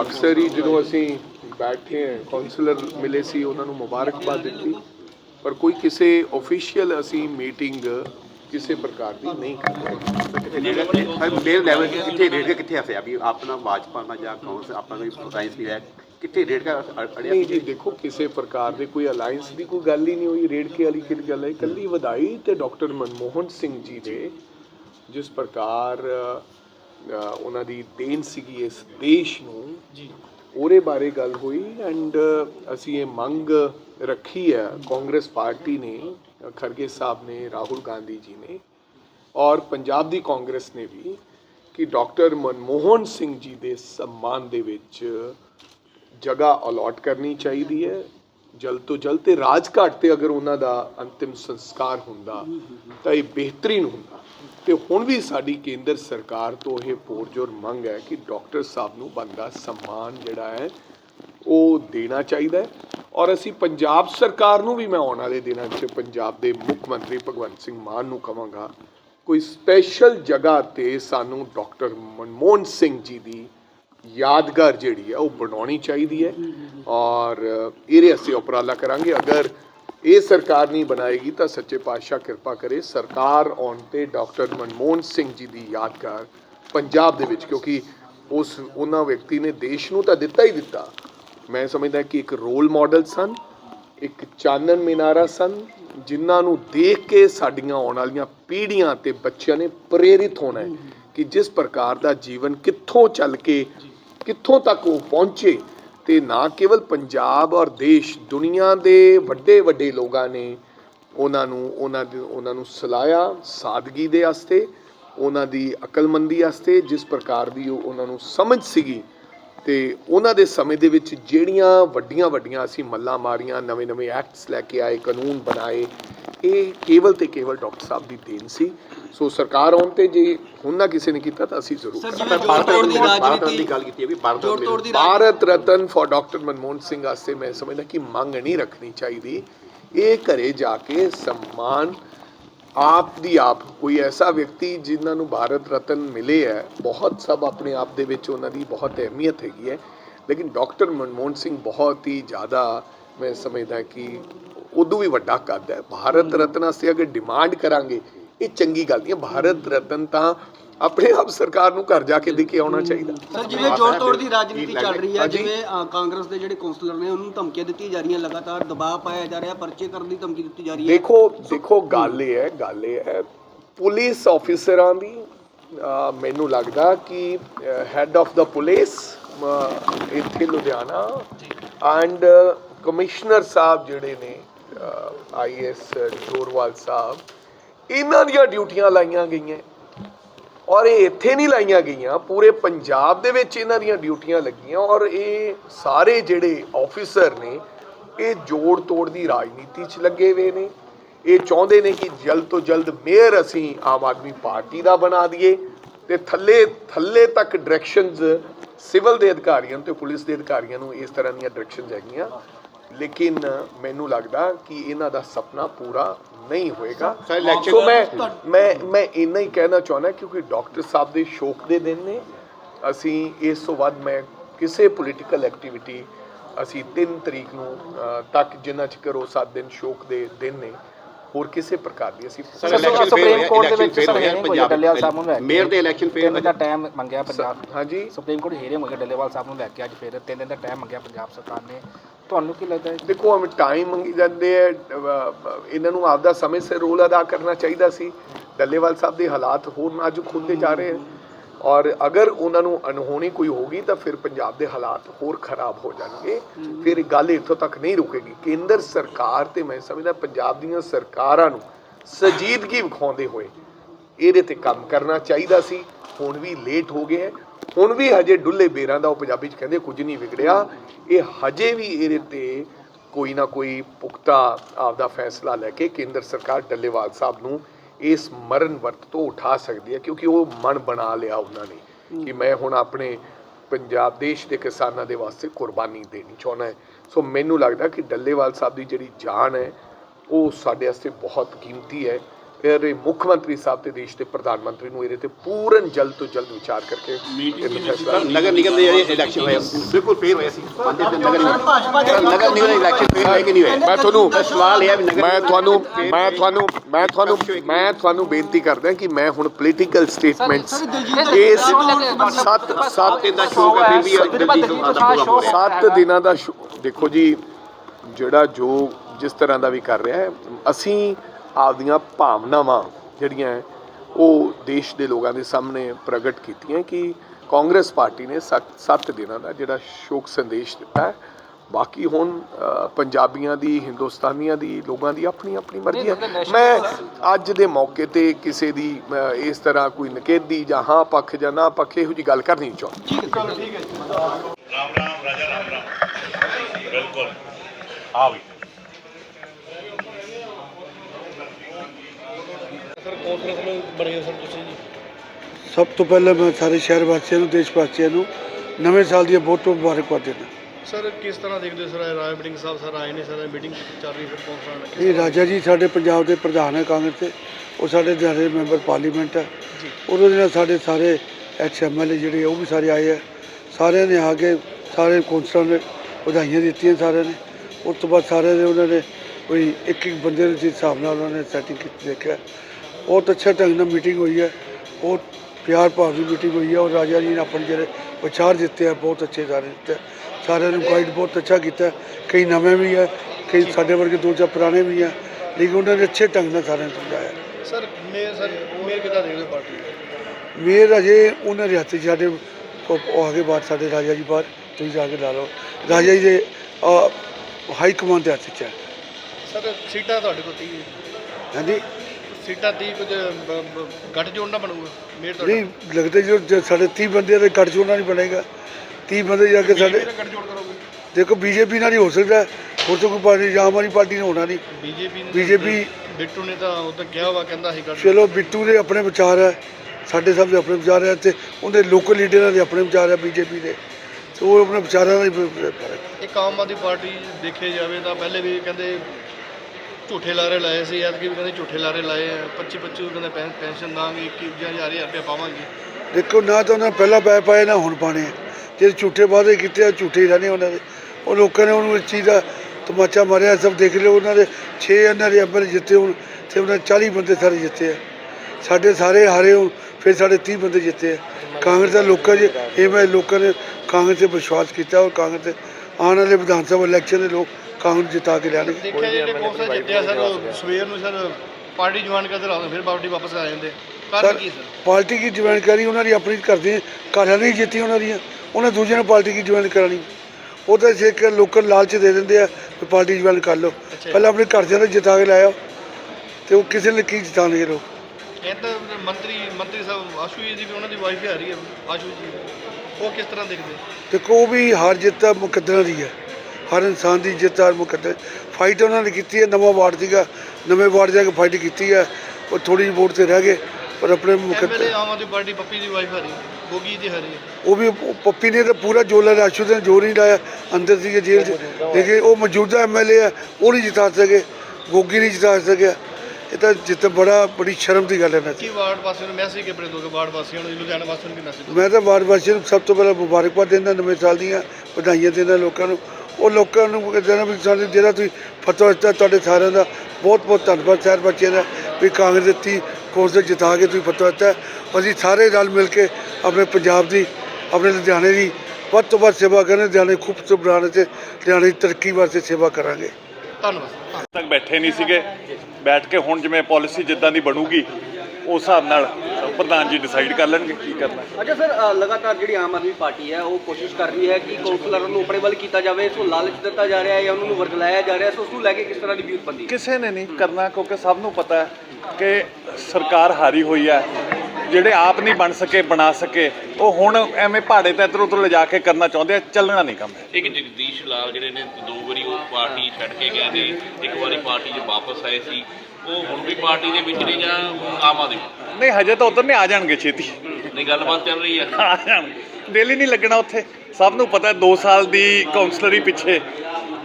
ਅਕਸਰ ਹੀ ਜਦੋਂ ਅਸੀਂ ਬੈਠੇ ਹਾਂ ਕਾਉਂਸਲਰ ਮਿਲੇ ਸੀ ਉਹਨਾਂ ਨੂੰ ਮੁਬਾਰਕਬਾਦ ਦਿੱਤੀ ਪਰ ਕੋਈ ਕਿਸੇ ਅਫੀਸ਼ੀਅਲ ਅਸੀਂ ਮੀਟਿੰਗ ਕਿਸੇ ਪ੍ਰਕਾਰ ਦੀ ਨਹੀਂ ਕਰ ਰਹੇ। ਮੇਰ ਲੈਵਲ ਕਿੱਥੇ ਰੇਟ ਕਿੱਥੇ ਫਸਿਆ ਵੀ ਆਪਣਾ ਭਾਜਪਾ ਨਾਲ ਜਾਂ ਕਾਂਗਰਸ ਆਪਾਂ ਕੋਈ ਅਲਾਈਅੰਸ ਨਹੀਂ ਹੈ ਕਿੱਥੇ ਰੇਟ ਦਾ ਅੜਿਆ ਨਹੀਂ ਜੀ ਦੇਖੋ ਕਿਸੇ ਪ੍ਰਕਾਰ ਦੇ ਕੋਈ ਅਲਾਈਅੰਸ ਦੀ ਕੋਈ ਗੱਲ ਹੀ ਨਹੀਂ ਹੋਈ। ਰੇਟ ਕੇ ਵਾਲੀ ਕਿਹੜੀ ਗੱਲ ਹੈ? ਇਕੱਲੀ ਵਧਾਈ ਤੇ ਡਾਕਟਰ ਮਨਮੋਹਨ ਸਿੰਘ ਜੀ ਦੇ ਜਿਸ ਪ੍ਰਕਾਰ ਉਹਨਾਂ ਦੀ ਦੇਣ ਸੀਗੀ ਇਸ ਦੇਸ਼ ਨੂੰ। ਜੀ। ਉਹਦੇ ਬਾਰੇ ਗੱਲ ਹੋਈ ਐਂਡ ਅਸੀਂ ਇਹ ਮੰਗ ਰੱਖੀ ਹੈ ਕਾਂਗਰਸ ਪਾਰਟੀ ਨੇ ਖਰਗੇ ਸਾਹਿਬ ਨੇ ਰਾਹੁਲ ਗਾਂਧੀ ਜੀ ਨੇ ਔਰ ਪੰਜਾਬ ਦੀ ਕਾਂਗਰਸ ਨੇ ਵੀ ਕਿ ਡਾਕਟਰ ਮਨਮੋਹਨ ਸਿੰਘ ਜੀ ਦੇ ਸਨਮਾਨ ਦੇ ਵਿੱਚ ਜਗ੍ਹਾ ਅਲਾਟ ਕਰਨੀ ਚਾਹੀਦੀ ਹੈ। ਜਲਦ ਤੋਂ ਜਲਦ ਤੇ ਰਾਜਘਾਟ ਤੇ ਅਗਰ ਉਹਨਾਂ ਦਾ ਅੰਤਿਮ ਸੰਸਕਾਰ ਹੁੰਦਾ ਤਾਂ ਇਹ ਬਿਹਤਰੀਨ ਹੁੰਦਾ। ਤੇ ਹੁਣ ਵੀ ਸਾਡੀ ਕੇਂਦਰ ਸਰਕਾਰ ਤੋਂ ਇਹ ਪੁਰਜੋਰ ਮੰਗ ਹੈ ਕਿ ਡਾਕਟਰ ਸਾਹਿਬ ਨੂੰ ਬੰਦਾ ਸਨਮਾਨ ਜਿਹੜਾ ਹੈ ਉਹ ਦੇਣਾ ਚਾਹੀਦਾ ਹੈ। ਔਰ ਅਸੀਂ ਪੰਜਾਬ ਸਰਕਾਰ ਨੂੰ ਵੀ ਮੈਂ ਆਉਣ ਵਾਲੇ ਦਿਨਾਂ 'ਚ ਪੰਜਾਬ ਦੇ ਮੁੱਖ ਮੰਤਰੀ ਭਗਵੰਤ ਸਿੰਘ ਮਾਨ ਨੂੰ ਕਹਾਂਗਾ ਕੋਈ ਸਪੈਸ਼ਲ ਜਗ੍ਹਾ ਤੇ ਸਾਨੂੰ ਡਾਕਟਰ ਮਨਮੋਹਨ ਸਿੰਘ ਜੀ ਦੀ ਯਾਦਗਾਰ ਜਿਹੜੀ ਹੈ ਉਹ ਬਣਾਉਣੀ ਚਾਹੀਦੀ ਹੈ ਔਰ ਇਹਦੇ ਅਸੀਂ ਉਪਰਾਲਾ ਕਰਾਂਗੇ। ਅਗਰ ਇਹ ਸਰਕਾਰ ਨਹੀਂ ਬਣਾਏਗੀ ਤਾਂ ਸੱਚੇ ਪਾਤਸ਼ਾਹ ਕਿਰਪਾ ਕਰੇ ਸਰਕਾਰ ਆਉਣ ਤੇ ਡਾਕਟਰ ਮਨਮੋਹਨ ਸਿੰਘ ਜੀ ਦੀ ਯਾਦਗਾਰ ਪੰਜਾਬ ਦੇ ਵਿੱਚ, ਕਿਉਂਕਿ ਉਸ, ਉਹਨਾਂ ਵਿਅਕਤੀ ਨੇ ਦੇਸ਼ ਨੂੰ ਤਾਂ ਦਿੱਤਾ ਹੀ ਦਿੱਤਾ। ਮੈਂ ਸਮਝਦਾ ਕਿ ਇੱਕ ਰੋਲ ਮਾਡਲ ਸਨ, ਇੱਕ ਚਾਨਣ ਮਿਨਾਰਾ ਸਨ, ਜਿਨ੍ਹਾਂ ਨੂੰ ਦੇਖ ਕੇ ਸਾਡੀਆਂ ਆਉਣ ਵਾਲੀਆਂ ਪੀੜ੍ਹੀਆਂ ਤੇ ਬੱਚਿਆਂ ਨੇ ਪ੍ਰੇਰਿਤ ਹੋਣਾ ਹੈ ਕਿ ਜਿਸ ਪ੍ਰਕਾਰ ਦਾ ਜੀਵਨ ਕਿੱਥੋਂ ਚੱਲ ਕੇ ਕਿੱਥੋਂ ਤੱਕ ਉਹ ਪਹੁੰਚੇ ਤੇ ਨਾ ਕੇਵਲ ਪੰਜਾਬ ਔਰ ਦੇਸ਼, ਦੁਨੀਆ ਦੇ ਵੱਡੇ ਵੱਡੇ ਲੋਕਾਂ ਨੇ ਉਹਨਾਂ ਨੂੰ, ਉਹਨਾਂ ਦੇ, ਉਹਨਾਂ ਨੂੰ ਸਲਾਇਆ ਸਾਦਗੀ ਦੇ ਵਾਸਤੇ, ਉਹਨਾਂ ਦੀ ਅਕਲਮੰਦੀ ਵਾਸਤੇ, ਜਿਸ ਪ੍ਰਕਾਰ ਦੀ ਉਹ ਉਹਨਾਂ ਨੂੰ ਸਮਝ ਸੀਗੀ। ਤੇ ਉਹਨਾਂ ਦੇ ਸਮੇਂ ਦੇ ਵਿੱਚ ਜਿਹੜੀਆਂ ਵੱਡੀਆਂ ਵੱਡੀਆਂ ਅਸੀਂ ਮੱਲਾਂ ਮਾਰੀਆਂ, ਨਵੇਂ ਨਵੇਂ ਐਕਟਸ ਲੈ ਕੇ ਆਏ, ਕਾਨੂੰਨ ਬਣਾਏ, ਇਹ ਕੇਵਲ ਤੇ ਕੇਵਲ ਡਾਕਟਰ ਸਾਹਿਬ ਦੀ ਦੇਣ ਸੀ। ਸੋ ਸਰਕਾਰ ਆਉਣ ਤੇ ਜੇ ਹੁਣ ਨਾ ਕਿਸੇ ਨੇ ਕੀਤਾ ਤਾਂ ਅਸੀਂ ਜ਼ਰੂਰ ਕਰਾਂਗੇ। ਭਾਰਤ ਰਤਨ ਦੀ ਦੀ ਗੱਲ ਕੀਤੀ ਹੈ ਵੀ ਭਾਰਤ ਰਤਨ ਫॉर ਡਾਕਟਰ ਮਨਮੋਹਨ ਸਿੰਘ ਵਾਸਤੇ ਮੈਂ ਸਮਝਦਾ ਕਿ ਮੰਗ ਨਹੀਂ ਰੱਖਣੀ ਚਾਹੀਦੀ। ਇਹ ਘਰੇ ਜਾ ਕੇ ਸਨਮਾਨ ਆਪ ਦੀ ਆਪ ਕੋਈ ਐਸਾ ਵਿਅਕਤੀ ਜਿਨ੍ਹਾਂ ਨੂੰ ਭਾਰਤ ਰਤਨ ਮਿਲੇ ਹੈ ਬਹੁਤ ਸਭ ਆਪਣੇ ਆਪ ਦੇ ਵਿੱਚ ਉਹਨਾਂ ਦੀ ਬਹੁਤ ਅਹਿਮੀਅਤ ਹੈਗੀ ਹੈ। ਲੇਕਿਨ ਡਾਕਟਰ ਮਨਮੋਹਨ ਸਿੰਘ ਬਹੁਤ ਹੀ ਜ਼ਿਆਦਾ ਮੈਂ ਸਮਝਦਾ ਕਿ ਉਦੋਂ ਵੀ ਵੱਡਾ ਕੱਦ ਹੈ। ਭਾਰਤ ਰਤਨ ਅਸੀਂ ਅਗਰ ਡਿਮਾਂਡ ਕਰਾਂਗੇ ਇਹ ਚੰਗੀ ਗੱਲ ਨਹੀਂ ਭਾਰਤ ਰਤਨ ਤਾਂ ਆਪਣੇ ਆਪ ਸਰਕਾਰ ਨੂੰ ਘਰ ਜਾ ਕੇ ਦੇ ਕੇ ਆਉਣਾ ਚਾਹੀਦਾ। ਸਰ ਜਿਵੇਂ ਜੋੜ ਤੋੜ ਦੀ ਰਾਜਨੀਤੀ ਚੱਲ ਰਹੀ ਹੈ। ਜਿਵੇਂ ਕਾਂਗਰਸ ਦੇ ਜਿਹੜੇ ਕੌਂਸਲਰ ਨੇ ਉਹਨਾਂ ਧਮਕੀਆਂ ਦਿੱਤੀਆਂ ਜਾ ਰਹੀਆਂ ਲਗਾਤਾਰ ਦਬਾਅ ਪਾਇਆ ਜਾ ਰਿਹਾ ਪਰਚੇ ਕਰਨ ਦੀ ਧਮਕੀ ਦਿੱਤੀ ਜਾ ਰਹੀ ਹੈ। ਦੇਖੋ ਦੇਖੋ ਗੱਲ ਇਹ ਹੈ ਗੱਲ ਇਹ ਹੈ ਪੁਲਿਸ ਆਫੀਸਰਾਂ ਦੀ ਮੈਨੂੰ ਲੱਗਦਾ ਕਿ ਹੈੱਡ ਆਫ ਦਾ ਪੁਲਿਸ ਇੱਥੇ ਲੁਧਿਆਣਾ ਐਂਡ ਕਮਿਸ਼ਨਰ ਸਾਹਿਬ ਜਿਹੜੇ ਨੇ ਆਈਐਸ ਡੋਰਵਾਲ ਸਾਹਿਬ ਇਹਨਾਂ ਦੀਆਂ ਡਿਊਟੀਆਂ ਲਾਈਆਂ ਗਈਆਂ। ਔਰ ਇਹ ਇੱਥੇ ਨਹੀਂ ਲਾਈਆਂ ਗਈਆਂ, ਪੂਰੇ ਪੰਜਾਬ ਦੇ ਵਿੱਚ ਇਹਨਾਂ ਦੀਆਂ ਡਿਊਟੀਆਂ ਲੱਗੀਆਂ। ਔਰ ਇਹ ਸਾਰੇ ਜਿਹੜੇ ਆਫੀਸਰ ਨੇ, ਇਹ ਜੋੜ ਤੋੜ ਦੀ ਰਾਜਨੀਤੀ 'ਚ ਲੱਗੇ ਹੋਏ ਨੇ। ਇਹ ਚਾਹੁੰਦੇ ਨੇ ਕਿ ਜਲਦ ਤੋਂ ਜਲਦ ਮੇਅਰ ਅਸੀਂ ਆਮ ਆਦਮੀ ਪਾਰਟੀ ਦਾ ਬਣਾ ਦਈਏ ਤੇ ਥੱਲੇ ਥੱਲੇ ਤੱਕ ਡਾਇਰੈਕਸ਼ਨਸ ਸਿਵਲ ਦੇ ਅਧਿਕਾਰੀਆਂ ਤੇ ਪੁਲਿਸ ਦੇ ਅਧਿਕਾਰੀਆਂ ਨੂੰ ਇਸ ਤਰ੍ਹਾਂ ਦੀਆਂ ਡਾਇਰੈਕਸ਼ਨਸ ਹੈਗੀਆਂ। ਲੇਕਿਨ ਮੈਨੂੰ ਲੱਗਦਾ ਕਿ ਇਹਨਾਂ ਦਾ ਸੁਪਨਾ ਪੂਰਾ ਨਹੀਂ ਹੋਏਗਾ। ਸੋ ਮੈਂ ਮੈਂ ਮੈਂ ਇੰਨਾ ਹੀ ਕਹਿਣਾ ਚਾਹੁੰਦਾ ਕਿਉਂਕਿ ਡਾਕਟਰ ਸਾਹਿਬ ਦੇ ਸ਼ੋਕ ਦੇ ਦਿਨ ਨੇ। ਅਸੀਂ ਇਸ ਤੋਂ ਵੱਧ ਮੈਂ ਕਿਸੇ ਪੋਲੀਟੀਕਲ ਐਕਟੀਵਿਟੀ ਅਸੀਂ 3 ਤਰੀਕ ਨੂੰ ਤੱਕ ਜਿੰਨਾ ਚਿਰ ਉਹ 7 ਦਿਨ ਸ਼ੋਕ ਦੇ ਦਿਨ ਨੇ ਹੋਰ ਕਿਸੇ ਪ੍ਰਕਾਰ ਦੀ ਅਸੀਂ ਸੁਪਰੀਮ ਫੇਰ ਕੋਰਟ ਦੇ ਵਿੱਚ ਫੇਰ ਹੈ ਡੱਲੇਵਾਲ ਸਾਹਿਬ ਨੂੰ ਲੈ ਪੰਜਾਬ ਕੇ ਮੇਅਰ ਦੇ ਇਲੈਕਸ਼ਨ ਦਿਨ ਦਾ ਫੇਰ ਟਾਈਮ ਮੰਗਿਆ ਪੰਜਾਬ ਹਾਂਜੀ। ਸੁਪਰੀਮ ਕੋਰਟ ਹੀਅਰਿੰਗ ਹੋਈ ਹੈ ਡੱਲੇਵਾਲ ਸਾਹਿਬ ਨੂੰ ਲੈ ਕੇ ਅੱਜ ਫਿਰ ਤਿੰਨ ਦਿਨ ਦਾ ਟਾਈਮ ਮੰਗਿਆ ਪੰਜਾਬ ਸਰਕਾਰ ਨੇ। ਤੁਹਾਨੂੰ ਕੀ ਲੱਗਦਾ ਹੈ ਦੇਖੋ, ਹਮ ਟਾਈਮ ਮੰਗੀ ਜਾਂਦੇ ਹੈ ਇਹਨਾਂ ਨੂੰ ਆਪਦਾ ਸਮੇਂ ਸਿਰ ਰੋਲ ਅਦਾ ਕਰਨਾ ਚਾਹੀਦਾ ਸੀ। ਡੱਲੇਵਾਲ ਸਾਹਿਬ ਦੇ ਹਾਲਾਤ ਹੋਰ ਨਾਜ਼ੁਕ ਹੁੰਦੇ ਜਾ ਰਹੇ ਹਨ ਔਰ ਅਗਰ ਉਹਨਾਂ ਨੂੰ ਅਨਹੋਣੀ ਕੋਈ ਹੋਗੀ ਤਾਂ ਫਿਰ ਪੰਜਾਬ ਦੇ ਹਾਲਾਤ ਹੋਰ ਖਰਾਬ ਹੋ ਜਾਣਗੇ। ਫਿਰ ਗੱਲ ਇੱਥੋਂ ਤੱਕ ਨਹੀਂ ਰੁਕੇਗੀ। ਕੇਂਦਰ ਸਰਕਾਰ, ਤੇ ਮੈਂ ਸਮਝਦਾ ਪੰਜਾਬ ਦੀਆਂ ਸਰਕਾਰਾਂ ਨੂੰ ਸੰਜੀਦਗੀ ਵਿਖਾਉਂਦੇ ਹੋਏ ਇਹਦੇ ਤੇ ਕੰਮ ਕਰਨਾ ਚਾਹੀਦਾ ਸੀ। ਹੁਣ ਵੀ ਲੇਟ ਹੋ ਗਏ ਹੈ। ਹੁਣ ਵੀ ਹਜੇ ਡੁੱਲੇ ਬੇਰਾਂ ਦਾ ਉਹ ਪੰਜਾਬੀ ਚ ਕਹਿੰਦੇ ਕੁਝ ਨਹੀਂ ਵਿਗੜਿਆ। ਇਹ ਹਜੇ ਵੀ ਇਹਦੇ ਤੇ ਕੋਈ ਨਾ ਕੋਈ ਪੁਖਤਾ ਆਪਦਾ ਫੈਸਲਾ ਲੈ ਕੇ ਕੇਂਦਰ ਸਰਕਾਰ ਡੱਲੇਵਾਲ ਸਾਹਿਬ ਨੂੰ ਇਸ ਮਰਨ ਵਰਤ ਤੋਂ ਉਠਾ ਸਕਦੀ ਹੈ, ਕਿਉਂਕਿ ਉਹ ਮਨ ਬਣਾ ਲਿਆ ਉਹਨਾਂ ਨੇ ਕਿ ਮੈਂ ਹੁਣ ਆਪਣੇ ਪੰਜਾਬ ਦੇਸ਼ ਦੇ ਕਿਸਾਨਾਂ ਦੇ ਵਾਸਤੇ ਕੁਰਬਾਨੀ ਦੇਣੀ ਚਾਹੁੰਦਾ ਹੈ। ਸੋ ਮੈਨੂੰ ਲੱਗਦਾ ਕਿ ਡੱਲੇਵਾਲ ਸਾਹਿਬ ਦੀ ਜਿਹੜੀ ਜਾਨ ਹੈ, ਉਹ ਸਾਡੇ ਵਾਸਤੇ ਬਹੁਤ ਕੀਮਤੀ ਹੈ। ਇਹਦੇ ਮੁੱਖ ਮੰਤਰੀ ਸਾਹਿਬ ਤੇ ਦੇਸ਼ ਦੇ ਪ੍ਰਧਾਨ ਮੰਤਰੀ ਨੂੰ ਇਹਦੇ ਤੇ ਪੂਰਨ ਜਲਦ ਤੋਂ ਜਲਦ ਵਿਚਾਰ ਕਰਕੇ ਇਹਨੂੰ ਫੈਸਲਾ ਨਗਰ ਨਿਗਮ ਦੇ ਜਿਹੜੇ ਇਲੈਕਸ਼ਨ ਹੋਏ ਬਿਲਕੁਲ ਫੇਰ ਹੋਏ ਸੀ ਪੰਜ ਦਿਨ ਨਗਰ ਨਿਗਮ ਨਗਰ ਨਿਗਮ ਦੇ ਇਲੈਕਸ਼ਨ ਫੇਰ ਹੋਏ ਕਿ ਨਹੀਂ ਹੋਏ ਮੈਂ ਤੁਹਾਨੂੰ ਸਵਾਲ ਇਹ ਹੈ ਵੀ ਨਗਰ ਮੈਂ ਨਿਗਮ ਤੁਹਾਨੂੰ ਫੇਰ ਮੈਂ ਹੋਏ। ਤੁਹਾਨੂੰ ਮੈਂ ਤੁਹਾਨੂੰ ਮੈਂ ਤੁਹਾਨੂੰ ਬੇਨਤੀ ਕਰਦਾ ਕਿ ਮੈਂ ਹੁਣ ਪੋਲੀਟੀਕਲ ਸਟੇਟਮੈਂਟਸ ਦਿਲਜੀਤ ਇਸ ਦਾ ਸੱਤ ਸੱਤ ਸੱਤ ਦਿਨ ਦਾ ਸ਼ੌਕ ਹੈ ਫਿਰ ਵੀ ਜਲਦੀ ਤੋਂ ਆਦਾ ਪੂਰਾ ਹੋ ਰਿਹਾ ਸੱਤ ਦਿਨਾਂ ਦਾ ਸ਼ੁ- ਦੇਖੋ ਜੀ ਜਿਹੜਾ ਜੋ ਜਿਸ ਤਰ੍ਹਾਂ ਦਾ ਵੀ ਕਰ ਰਿਹਾ ਹੈ ਅਸੀਂ ਆਪਦੀਆਂ ਭਾਵਨਾਵਾਂ ਜਿਹੜੀਆਂ ਉਹ ਦੇਸ਼ ਦੇ ਲੋਕਾਂ ਦੇ ਸਾਹਮਣੇ ਪ੍ਰਗਟ ਕੀਤੀਆਂ ਕਿ ਕਾਂਗਰਸ ਪਾਰਟੀ ਨੇ ਸੱਤ ਸੱਤ ਦਿਨਾਂ ਦਾ ਜਿਹੜਾ ਸ਼ੋਕ ਸੰਦੇਸ਼ ਦਿੱਤਾ ਹੈ। ਬਾਕੀ ਹੁਣ ਪੰਜਾਬੀਆਂ ਦੀ ਹਿੰਦੁਸਤਾਨੀਆਂ ਦੀ ਲੋਕਾਂ ਦੀ ਆਪਣੀ ਆਪਣੀ ਮਰਜ਼ੀ ਹੈ। ਮੈਂ ਅੱਜ ਦੇ ਮੌਕੇ ਤੇ ਕਿਸੇ ਦੀ ਇਸ ਤਰ੍ਹਾਂ ਕੋਈ ਨਕੇਦੀ ਜਾਂ ਹਾਂ ਪੱਖ ਜਾਂ ਨਾ ਪੱਖ ਇਹੋ ਜੀ ਗੱਲ ਕਰਨੀ ਨਹੀਂ ਚਾਹੁੰਦਾ। ਰਾਮ ਰਾਮ ਰਾਜਾ ਰਾਮ ਰਾਮ। ਬਿਲਕੁਲ। ਆ ਵੀ। ਸਭ ਤੋਂ ਪਹਿਲਾਂ ਮੈਂ ਸਾਰੇ ਸ਼ਹਿਰ ਵਾਸੀਆਂ ਨੂੰ ਦੇਸ਼ ਵਾਸੀਆਂ ਨੂੰ ਨਵੇਂ ਸਾਲ ਦੀਆਂ ਬਹੁਤ ਬਹੁਤ ਮੁਬਾਰਕਬਾਦ ਦਿੰਦਾ। ਸਰ ਕਿਸ ਤਰ੍ਹਾਂ ਦੇਖਦੇ ਹੋ ਸਰ ਰਾਏ ਮੀਟਿੰਗ ਸਾਹਿਬ? ਸਰ ਆਏ ਨੇ ਸਰ ਮੀਟਿੰਗ ਚੱਲ ਰਹੀ ਫਿਰ ਕੌਂਸਲਰ ਇਹ ਰਾਜਾ ਜੀ ਸਾਡੇ ਪੰਜਾਬ ਦੇ ਪ੍ਰਧਾਨ ਹੈ ਕਾਂਗਰਸ ਦੇ। ਉਹ ਸਾਡੇ ਸਾਰੇ ਮੈਂਬਰ ਪਾਰਲੀਮੈਂਟ ਹੈ। ਉਹਨਾਂ ਦੇ ਨਾਲ ਸਾਡੇ ਸਾਰੇ ਐਕਸ ਐਮਐਲਏ ਜਿਹੜੇ ਉਹ ਵੀ ਸਾਰੇ ਆਏ ਆ। ਸਾਰਿਆਂ ਨੇ ਆ ਕੇ ਸਾਰੇ ਕੌਂਸਲਰਾਂ ਨੇ ਵਧਾਈਆਂ ਦਿੱਤੀਆਂ ਸਾਰਿਆਂ ਨੇ। ਉਸ ਤੋਂ ਬਾਅਦ ਸਾਰਿਆਂ ਨੇ ਉਹਨਾਂ ਨੇ ਕੋਈ ਇੱਕ ਇੱਕ ਬੰਦੇ ਦੇ ਹਿਸਾਬ ਨਾਲ ਉਹਨਾਂ ਨੇ ਸੈਟਿੰਗ ਕੀਤੀ ਦੇਖਿਆ। ਬਹੁਤ ਅੱਛਾ ਢੰਗ ਨਾਲ ਮੀਟਿੰਗ ਹੋਈ ਹੈ। ਬਹੁਤ ਪਿਆਰ ਭਾਵ ਦੀ ਮੀਟਿੰਗ ਹੋਈ ਹੈ। ਔਰ ਰਾਜਾ ਜੀ ਨੇ ਆਪਣੇ ਜਿਹੜੇ ਵਿਚਾਰ ਦਿੱਤੇ ਆ ਬਹੁਤ ਅੱਛੇ ਸਾਰੇ ਦਿੱਤੇ। ਸਾਰਿਆਂ ਨੂੰ ਗਾਈਡ ਬਹੁਤ ਅੱਛਾ ਕੀਤਾ। ਕਈ ਨਵੇਂ ਵੀ ਹੈ ਕਈ ਸਾਡੇ ਵਰਗੇ ਦੋ ਚਾਰ ਪੁਰਾਣੇ ਵੀ ਹੈ ਲੇਕਿਨ ਉਹਨਾਂ ਨੇ ਅੱਛੇ ਢੰਗ ਨਾਲ ਸਾਰਿਆਂ ਨੂੰ ਸਮਝਾਇਆ। ਸਰ ਮੇਰ ਸਰ ਮੇਰ ਕਿਦਾਂ ਦੇਖਦੇ ਪਾਰਟੀ? ਮੇਰ ਅਜੇ ਉਹਨਾਂ ਦੇ ਹੱਥ ਸਾਡੇ ਉਹ ਉਹ ਆਗੇ ਬਾਅਦ ਸਾਡੇ ਰਾਜਾ ਜੀ ਬਾਹਰ ਤੁਸੀਂ ਜਾ ਕੇ ਲਾ ਲਓ। ਰਾਜਾ ਜੀ ਦੇ ਹਾਈ ਕਮਾਂਡ ਦੇ ਹੱਥ 'ਚ ਹੈ। ਸਰ ਸੀਟਾਂ ਤੁਹਾਡੇ ਕੋਲ 30 ਹਾਂਜੀ। ਸੀਟਾਂ 30 ਕੁਝ ਗੱਠ ਜੋੜਨਾ ਬਣੂਗਾ ਮੇਰ ਤੁਹਾਡਾ। ਨਹੀਂ ਲੱਗਦਾ ਜੋ ਜੋ ਸਾਡੇ 30 ਬੰਦੇ ਦੇ ਜੋੜਨਾ ਨਹੀਂ ਬਣੇਗਾ। 30 ਬੰਦੇ ਜਾ ਕੇ ਸਾਡੇ ਜੋੜ ਕਰੋਗੇ? ਦੇਖੋ ਬੀਜੇਪੀ ਨਾਲ ਹੀ ਹੋ ਸਕਦਾ। ਹੋਰ ਤਾਂ ਕੋਈ ਪਾਰਟੀ ਜਾਂ ਆਮ ਆਦਮੀ ਪਾਰਟੀ ਨਾਲ ਹੋਣਾ ਨਹੀਂ। ਬੀਜੇਪੀ ਬਿੱਟੂ ਨੇ ਤਾਂ ਉਹ ਤਾਂ ਕਿਹਾ ਵਾ ਕਹਿੰਦਾ ਸੀ ਗੱਠ ਚਲੋ ਬਿੱਟੂ ਦੇ ਆਪਣੇ ਵਿਚਾਰ ਹੈ ਸਾਡੇ ਸਭ ਦੇ ਆਪਣੇ ਵਿਚਾਰ ਹੈ ਤੇ ਉਹਦੇ ਲੋਕਲ ਲੀਡਰਾਂ ਦੇ ਆਪਣੇ ਵਿਚਾਰ ਹੈ ਬੀਜੇਪੀ ਦੇ। ਉਹ ਆਪਣੇ ਵਿਚਾਰਾਂ ਦਾ ਹੀ ਫ਼ਰਕ ਹੈ। ਇੱਕ ਆਮ ਆਦਮੀ ਪਾਰਟੀ ਦੇਖੇ ਜਾਵੇ ਤਾਂ ਪਹਿਲੇ ਵੀ ਕਹਿੰਦੇ ਝੂਠੇ ਲਾਰੇ ਲਾਏ ਸੀ, ਐਤਕੀ ਵੀ ਕਹਿੰਦੇ ਝੂਠੇ ਲਾਰੇ ਲਾਏ ਆ। 25 25 ਕਹਿੰਦੇ ਪੈਨ- ਪੈਨਸ਼ਨ ਦਾਂਗੇ 21000 ਰੁਪਏ ਪਾਵਾਂਗੇ। ਦੇਖੋ, ਨਾ ਤਾਂ ਉਹਨਾਂ ਨੇ ਪਹਿਲਾਂ ਪੈ ਪਾਏ, ਨਾ ਹੁਣ ਪਾਣੇ ਆ। ਜਿਹੜੇ ਝੂਠੇ ਵਾਅਦੇ ਕੀਤੇ ਆ, ਝੂਠੇ ਹੀ ਰਹਿਣੇ ਉਹਨਾਂ ਦੇ। ਉਹ ਲੋਕਾਂ ਨੇ ਉਹਨੂੰ ਇਸ ਚੀਜ਼ ਦਾ ਤਮਾਚਾ ਮਾਰਿਆ ਸਭ ਦੇਖ ਲਿਓ, ਉਹਨਾਂ ਦੇ 6 ਇਹਨਾਂ ਦੇ ਐਮਐਲਏ ਜਿੱਤੇ ਹੁਣ, ਤੇ ਉਹਨਾਂ ਦੇ 40 ਬੰਦੇ ਸਾਰੇ ਜਿੱਤੇ ਆ। ਸਾਡੇ ਸਾਰੇ ਹਾਰੇ ਹੁਣ, ਫਿਰ ਸਾਡੇ 30 ਬੰਦੇ ਜਿੱਤੇ ਆ। ਕਾਂਗਰਸ ਦਾ ਲੋਕਾਂ 'ਚ ਇਹ ਮੈਂ ਲੋਕਾਂ ਨੇ ਕਾਂਗਰਸ ਤੇ ਵਿਸ਼ਵਾਸ ਕੀਤਾ, ਔਰ ਕਾਂਗਰਸ ਤੇ ਆਉਣ ਵਾਲੇ ਵਿਧਾਨ ਸਭਾ ਇਲੈਕਸ਼ਨ ਦੇ ਲੋਕ ਕਾਂਗਰਸ ਜਿਤਾ ਕੇ ਲਿਆਣਗੇ ਦੇਖਿਆ ਜਿਹੜੇ ਕੌਂਸਲ ਜਿੱਤਿਆ ਸਰ ਉਹ ਸਵੇਰ ਨੂੰ ਸਰ ਪਾਰਟੀ ਜੁਆਇਨ ਕਰਦੇ ਨੂੰ ਫਿਰ ਪਾਰਟੀ ਵਾਪਸ ਆ ਜਾਂਦੇ। ਕਾਰਨ ਕੀ ਸਰ? ਪਾਰਟੀ ਕੀ ਜੁਆਇਨ ਕਰੀ ਉਹਨਾਂ ਦੀ ਆਪਣੀ ਕਰਦੇ ਘਰਾਂ ਨਹੀਂ ਜਿੱਤੀ ਉਹਨਾਂ ਦੀਆਂ। ਉਹਨਾਂ ਦੂਜਿਆਂ ਨੇ ਪਾਰਟੀ ਕੀ ਜੁਆਇਨ ਕਰਾਣੀ। ਉਹ ਤਾਂ ਜੇ ਕਿ ਲੋਕਾਂ ਲਾਲਚ ਦੇ ਦਿੰਦੇ ਆ ਕਿ ਪਾਰਟੀ ਜੁਆਇਨ ਕਰ ਲਓ। ਪਹਿਲਾਂ ਆਪਣੇ ਘਰਦਿਆਂ ਨੂੰ ਜਿਤਾ ਕੇ ਲਾਇਆ ਤੇ ਉਹ ਕਿਸੇ ਨੇ ਕੀ ਜਿਤਾਣਗੇ ਲੋਕ? ਇਹ ਤਾਂ ਮੰਤਰੀ ਮੰਤਰੀ ਸਾਹਿਬ ਆਸ਼ੂ ਜੀ ਦੀ ਵੀ ਉਹਨਾਂ ਦੀ ਵਾਈਫ ਆ ਰਹੀ ਹੈ ਆਸ਼ੂ ਜੀ ਉਹ ਕਿਸ ਤਰ੍ਹਾਂ ਦੇਖਦੇ? ਦੇਖੋ ਉਹ ਵੀ ਹਾਰ ਜਿੱਤ ਮੁਕੱਦਰਾਂ ਦੀ ਹੈ। ਹਰ ਇਨਸਾਨ ਦੀ ਜਿੱਤ ਹਾਰ ਮੁਕੱਦਰ ਫਾਈਟ ਉਹਨਾਂ ਨੇ ਕੀਤੀ ਹੈ ਨਵਾਂ ਵਾਰਡ ਸੀਗਾ। ਨਵੇਂ ਵਾਰਡ ਜਾ ਕੇ ਫਾਈਟ ਕੀਤੀ ਹੈ। ਉਹ ਥੋੜੀ ਵੋਟ ਤੇ ਰਹਿ ਗਏ ਪਰ ਆਪਣੇ ਮੁਕੱਦਰ ਆਮ ਆਦਮੀ ਪਾਰਟੀ ਪੱਪੀ ਦੀ ਵਾਈਫ ਆ ਰਹੀ ਹੈ ਗੋਗੀ ਦੀ ਹਰੀ। ਉਹ ਵੀ ਪੱਪੀ ਨੇ ਤਾਂ ਪੂਰਾ ਜੋਲਾ ਰਾਸ਼ੂ ਦੇ ਜੋਰ ਨਹੀਂ ਲਾਇਆ ਅੰਦਰ ਸੀਗੇ ਜੇਲ੍ਹ 'ਚ। ਲੇਕਿਨ ਉਹ ਮੌਜੂਦਾ ਐਮਐਲਏ ਆ ਉਹ ਨਹੀਂ ਜਿਤਾ ਸਕੇ ਗੋਗੀ ਨਹੀਂ ਜਿਤਾ ਸਕਿਆ। ਇਹ ਤਾਂ ਜਿੱਤ ਬੜਾ ਬੜੀ ਸ਼ਰਮ ਦੀ ਗੱਲ ਹੈ ਨਾ ਕੀ ਵਾਰਡ ਵਾਸੀਆਂ ਨੂੰ ਮੈਸੇਜ ਕਿਪੜੇ ਦੋਗੇ ਵਾਰਡ ਵਾਸੀਆਂ ਨੂੰ ਲੁਧਿਆਣਾ ਵਾਸੀਆਂ ਨੂੰ ਕੀ ਮੈਸੇਜ ਮੈਂ ਤਾਂ ਵਾਰਡ ਵਾਸੀਆਂ ਨੂੰ ਸਭ ਤੋਂ ਪਹਿਲਾਂ ਮੁਬਾਰਕਬਾਦ ਦਿੰਦਾ ਨਵੇਂ ਸਾਲ ਦੀਆਂ ਵਧਾਈਆਂ ਦਿੰਦਾ ਲੋਕਾਂ ਨੂੰ। ਉਹ ਲੋਕਾਂ ਨੂੰ ਕਹਿੰਦਾ ਵੀ ਸਾਨੂੰ ਜਿਹੜਾ ਤੁਸੀਂ ਫਤਵਾ ਦਿੱਤਾ ਤੁਹਾਡੇ ਸਾਰਿਆਂ ਦਾ, ਬਹੁਤ ਬਹੁਤ ਧੰਨਵਾਦ ਸ਼ਹਿਰ ਬੱਚਿਆਂ ਦਾ ਵੀ ਕਾਂਗਰਸ ਦਿੱਤੀ ਕੋਰਸ ਜਿਤਾ ਕੇ ਤੁਸੀਂ ਫਤਵਾ ਦਿੱਤਾ। ਅਸੀਂ ਸਾਰੇ ਰਲ ਮਿਲ ਕੇ ਆਪਣੇ ਪੰਜਾਬ ਦੀ, ਆਪਣੇ ਲੁਧਿਆਣੇ ਦੀ ਵੱਧ ਤੋਂ ਵੱਧ ਸੇਵਾ ਕਰਨ, ਲੁਧਿਆਣੇ ਖੂਬਸੂਰਤ ਬਣਾਉਣ ਤੇ ਲੁਧਿਆਣੇ ਦੀ ਤਰੱਕੀ ਵਾਸਤੇ ਸੇਵਾ ਕਰਾਂਗੇ। ਧੰਨਵਾਦ। ਤੱਕ ਬੈਠੇ ਨਹੀਂ ਸੀਗੇ। ਬੈਠ ਕੇ ਹੁਣ ਜਿਵੇਂ ਪਾਲਿਸੀ ਜਿੱਦਾਂ ਦੀ ਬਣੂਗੀ ਉਸ ਹਿਸਾਬ ਨਾਲ ਪ੍ਰਧਾਨ ਜੀ ਡਿਸਾਈਡ ਕਰ ਲੈਣਗੇ ਕੀ ਕਰਨਾ। ਅੱਛਾ ਸਰ ਲਗਾਤਾਰ ਜਿਹੜੀ ਆਮ ਆਦਮੀ ਪਾਰਟੀ ਹੈ ਉਹ ਕੋਸ਼ਿਸ਼ ਕਰ ਰਹੀ ਹੈ ਕਿ ਕੌਂਸਲਰਾਂ ਨੂੰ ਆਪਣੇ ਵੱਲ ਕੀਤਾ ਜਾਵੇ ਇਸ ਨੂੰ ਲਾਲਚ ਦਿੱਤਾ ਜਾ ਰਿਹਾ ਹੈ ਜਾਂ ਉਹਨਾਂ ਨੂੰ ਵਰਗਲਾਇਆ ਜਾ ਰਿਹਾ ਹੈ ਸੋ ਉਸ ਨੂੰ ਲੈ ਕੇ ਕਿਸ ਤਰ੍ਹਾਂ ਦੀ ਵਿਊਤਪੰਦੀ ਕਿਸੇ ਨੇ ਨਹੀਂ ਕਰਨਾ ਕਿਉਂਕਿ ਸਭ ਨੂੰ ਪਤਾ ਹੈ ਕਿ ਸਰਕਾਰ ਹਾਰੀ ਹੋਈ ਹੈ। ਜਿਹੜੇ ਆਪ ਨਹੀਂ ਬਣ ਸਕੇ ਬਣਾ ਸਕੇ ਉਹ ਹੁਣ ਐਵੇਂ ਪਹਾੜੇ ਤੇ ਇੱਧਰ ਉੱਧਰ ਲਿਜਾ ਕੇ ਕਰਨਾ ਚਾਹੁੰਦੇ ਆ ਚੱਲਣਾ ਨਹੀਂ ਕੰਮ ਇੱਕ ਜਗਦੀਸ਼ ਲਾਲ ਜਿਹੜੇ ਨੇ ਦੋ ਵਾਰੀ ਉਹ ਪਾਰਟੀ ਛੱਡ ਕੇ ਗਏ ਨੇ ਇੱਕ ਵਾਰੀ ਪਾਰਟੀ 'ਚ ਵਾਪਸ ਆਏ ਸੀ। ਉਹ ਹੁਣ ਵੀ ਪਾਰਟੀ ਦੇ ਵਿੱਚ ਨੇ ਜਾਂ ਆਮ ਆਦਮੀ? ਨਹੀਂ ਹਜੇ ਤਾਂ ਉਧਰ ਨਹੀਂ ਆ ਜਾਣਗੇ ਛੇਤੀ। ਨਹੀਂ ਗੱਲਬਾਤ ਚੱਲ ਰਹੀ ਹੈ ਆ ਜਾਣਗੇ ਦਿਲ ਹੀ ਨਹੀਂ ਲੱਗਣਾ ਉੱਥੇ। ਸਭ ਨੂੰ ਪਤਾ 2 ਸਾਲ ਦੀ ਕਾਉਂਸਲਰੀ ਪਿੱਛੇ।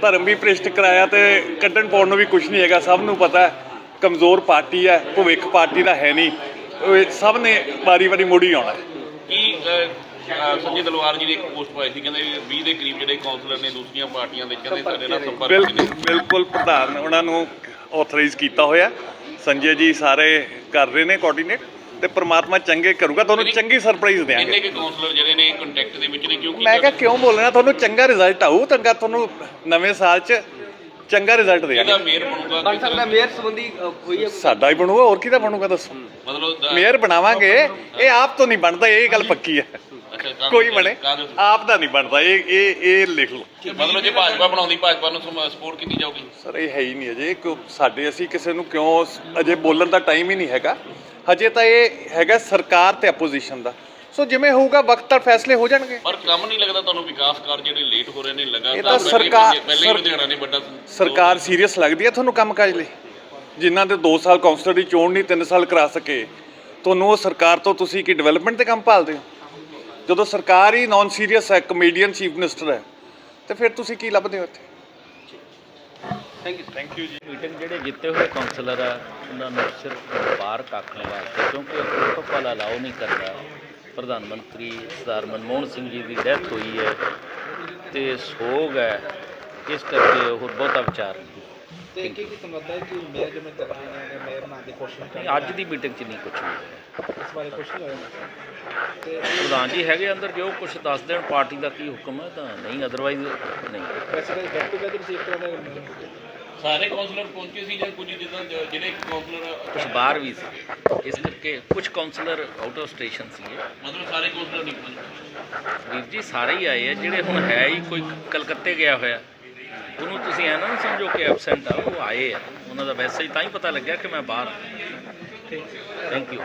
ਧਰਮ ਵੀ ਭ੍ਰਿਸ਼ਟ ਕਰਾਇਆ ਤੇ ਕੱਢਣ ਪਾਉਣ ਨੂੰ ਵੀ ਕੁਝ ਨਹੀਂ ਹੈਗਾ। ਸਭ ਨੂੰ ਪਤਾ ਹੈ ਕਮਜ਼ੋਰ ਪਾਰਟੀ ਹੈ ਭਵਿੱਖ ਪਾਰਟੀ ਦਾ ਹੈ ਨਹੀਂ। ਉਹ ਸਭ ਨੇ ਵਾਰੀ ਵਾਰੀ ਮੁੜੀ ਆਉਣਾ ਹੈ। ਕੀ ਸੰਜੇ ਦਲਵਾਰ ਜੀ ਨੇ ਇੱਕ ਪੋਸਟ ਪਾਈ ਸੀ ਕਹਿੰਦੇ 20 ਦੇ ਕਰੀਬ ਜਿਹੜੇ ਕਾਉਂਸਲਰ ਨੇ ਦੂਸਰੀਆਂ ਪਾਰਟੀਆਂ ਦੇ ਕਹਿੰਦੇ ਸਾਡੇ ਨਾਲ ਸੰਪਰਕ ਨੇ। ਬਿਲਕੁਲ ਪ੍ਰਧਾਨ ਉਹਨਾਂ ਨੂੰ ਆਥੋਰਾਈਜ਼ ਕੀਤਾ ਹੋਇਆ ਸੰਜੇ ਜੀ ਸਾਰੇ ਕਰ ਰਹੇ ਨੇ ਕੋਆਰਡੀਨੇਟ ਤੇ ਪ੍ਰਮਾਤਮਾ ਚੰਗੇ ਕਰੂਗਾ। ਤੁਹਾਨੂੰ ਚੰਗੀ ਸਰਪ੍ਰਾਈਜ਼ ਇੰਨੇ ਦੇਵਾਂਗੇ ਕੇ ਕਾਉਂਸਲਰ ਜਿਹੜੇ ਨੇ ਕੰਟੈਕਟ ਦੇ ਵਿੱਚ ਨੇ? ਕਿਉਂਕਿ ਮੈਂ ਕਿਹਾ ਕਿਉਂ ਬੋਲਣਾ? ਤੁਹਾਨੂੰ ਚੰਗਾ ਰਿਜ਼ਲਟ ਆਊ। ਚੰਗਾ ਤੁਹਾਨੂੰ ਨਵੇਂ ਸਾਲ 'ਚ ਚੰਗਾ ਰਿਜ਼ਲਟ ਇਹਦਾ ਦੇਵਾਂਗੇ ਮੇਅਰ ਬਣੂਗਾ? ਬਣ ਸਕਦਾ ਮੇਅਰ ਸੰਬੰਧੀ ਅ, ਹੋਈ ਹੈ ਸਾਡਾ ਹੀ ਬਣੂਗਾ ਹੋਰ ਕਿਹਦਾ ਬਣੂਗਾ ਦੱਸੋ? ਮਤਲਬ ਦ- ਮੇਅਰ ਬਣਾਵਾਂਗੇ ਇਹ ਆਪ ਤੋਂ ਨਹੀਂ ਬਣਦਾ ਇਹ ਗੱਲ ਪੱਕੀ ਹੈ। ਅੱਛਾ, ਕਾਂਗਰਸ- ਕੋਈ ਬਣੇ ਕਾਂਗਰਸ- ਆਪ ਦਾ ਨਹੀਂ ਬਣਦਾ ਇਹ ਇਹ ਇਹ ਲਿਖ ਲਓ। ਮਤਲਬ ਜੇ ਭਾਜਪਾ ਬਣਾਉਂਦੀ ਭਾਜਪਾ ਨੂੰ ਸਪੋਰਟ ਕੀਤੀ ਜਾਊਗੀ? ਸਰ ਇਹ ਹੈ ਹੀ ਨਹੀਂ ਅਜੇ ਕਿਉਂ- ਸਾਡੇ ਅਸੀਂ ਕਿਸੇ ਨੂੰ ਕਿਉਂ ਸ- ਅਜੇ ਬੋਲਣ ਦਾ ਟਾਈਮ ਹੀ ਨਹੀਂ ਹੈਗਾ। ਹਜੇ ਤਾਂ ਇਹ ਹੈਗਾ ਸਰਕਾਰ ਤੇ ਆਪੋਜੀਸ਼ਨ ਦਾ। ਸੋ ਜਿਵੇਂ ਹੋਊਗਾ ਵਕਤ ਤਾਂ ਫੈਸਲੇ ਹੋ ਜਾਣਗੇ। ਪਰ ਕੰਮ ਨਹੀਂ ਲੱਗਦਾ ਤੁਹਾਨੂੰ ਵਿਕਾਸ ਕਾਰਜ ਜਿਹੜੇ ਲੇਟ ਹੋ ਰਹੇ ਨੇ ਲਗਾਤਾਰ ਇਹ ਤਾਂ ਪਹਿਲੇ- ਸਰਕਾਰ- ਪਹਿਲੇ ਹੀ ਸਰ- ਲੁਧਿਆਣਾ ਨੇ ਵੱਡਾ ਸਰਕਾਰ ਸੀਰੀਅਸ ਲੱਗਦੀ ਹੈ ਤੁਹਾਨੂੰ ਕੰਮ ਕਾਜ ਲਈ? ਜਿਨ੍ਹਾਂ ਦੇ 2 ਸਾਲ ਕਾਉਂਸਲਰ ਦੀ ਚੋਣ ਨਹੀਂ 3 ਸਾਲ ਕਰਾ ਸਕੇ। ਤੁਹਾਨੂੰ ਉਹ ਸਰਕਾਰ ਤੋਂ ਤੁਸੀਂ ਕੀ ਡਿਵੈਲਪਮੈਂਟ ਤੇ ਕੰਮ ਭਾਲਦੇ ਹੋ? ਜਦੋਂ ਸਰਕਾਰ ਹੀ ਨਾਨ ਸੀਰੀਅਸ ਹੈ ਕਮੇਡੀਅਨ ਚੀਫ ਮਿਨਿਸਟਰ ਹੈ ਤੇ ਫਿਰ ਤੁਸੀਂ ਕੀ ਲੱਭਦੇ ਹੋ ਇੱਥੇ? ਥੈਂਕ ਯੂ ਥੈਂਕ ਯੂ ਜੀ। ਮੀਟਿੰਗ ਜਿਹੜੇ ਜਿੱਤੇ ਹੋਏ ਕਾਉਂਸਲਰ ਆ ਉਹਨਾਂ ਨੂੰ ਸਿਰਫ ਬਾਹਰ ਕਾਖਣ ਵਾਸਤੇ ਕਿਉਂਕਿ ਉਹ ਪ੍ਰੋਟੋਕਾਲ ਅਲਾਉ ਨਹੀਂ ਕਰਦਾ। ਪ੍ਰਧਾਨ ਮੰਤਰੀ ਸਰਦਾਰ ਮਨਮੋਹਨ ਸਿੰਘ ਜੀ ਦੀ ਡੈਥ ਹੋਈ ਹੈ ਤੇ ਸੋਗ ਹੈ ਇਸ ਕਰਕੇ ਉਹ ਬਹੁਤਾ ਵਿਚਾਰ ਨਹੀਂ। ਤੇ ਕੀ ਕੀ ਸਮਝਦਾ ਹੈ ਕਿ ਮੇਅਰ ਜਿਵੇਂ ਕਰ ਰਹੇ ਨੇ ਮੇਅਰ ਬਣਾਉਣ ਦੀ ਕੋਸ਼ਿਸ਼ ਕਰ ਅੱਜ ਦੀ ਮੀਟਿੰਗ 'ਚ ਨਹੀਂ ਕੁਝ ਹੋਇਆ। ਇਸ ਬਾਰੇ ਕੁਝ ਨਹੀਂ ਹੋਇਆ? ਤੇ ਪ੍ਰਧਾਨ ਜੀ ਹੈਗੇ ਅੰਦਰ ਜੋ ਕੁਝ ਦੱਸ ਦੇਣ ਪਾਰਟੀ ਦਾ ਕੀ ਹੁਕਮ ਹੈ ਤਾਂ ਨਹੀਂ ਅਦਰਵਾਈਜ਼ ਨਹੀਂ। ਗੈਟ ਟੂਗੇਦਰ ਸੀ ਇੱਕ ਤਰ੍ਹਾਂ ਦਾ ਸਾਰੇ ਕਾਉਂਸਲਰ ਪਹੁੰਚੇ ਸੀ ਜਾਂ ਕੁਝ ਜਿੱਦਾਂ ਜਿਹੜੇ ਕਾਉਂਸਲਰ ਕੁਝ ਬਾਹਰ ਵੀ ਸੀ। ਇਸ ਕਰਕੇ ਕੁਝ ਕਾਉਂਸਲਰ ਆਊਟ ਆਫ ਸਟੇਸ਼ਨ ਸੀਗੇ। ਮਤਲਬ ਸਾਰੇ ਕਾਉਂਸਲਰ ਨਹੀਂ ਪਹੁੰਚੇ। ਵੀਰ ਜੀ ਸਾਰੇ ਹੀ ਆਏ ਆ ਜਿਹੜੇ ਹੁਣ ਹੈ ਹੀ ਕੋਈ ਕਲਕੱਤੇ ਗਿਆ ਹੋਇਆ। ਉਹਨੂੰ ਤੁਸੀਂ ਐ ਨਾ ਸਮਝੋ ਕਿ ਐਬਸੈਂਟ ਆ ਉਹ ਆਏ ਆ। ਉਹਨਾਂ ਦਾ ਵੈਸੇ ਹੀ ਤਾਂ ਹੀ ਪਤਾ ਲੱਗਿਆ ਕਿ ਮੈਂ ਬਾਹਰ ਥੈਂਕ ਯੂ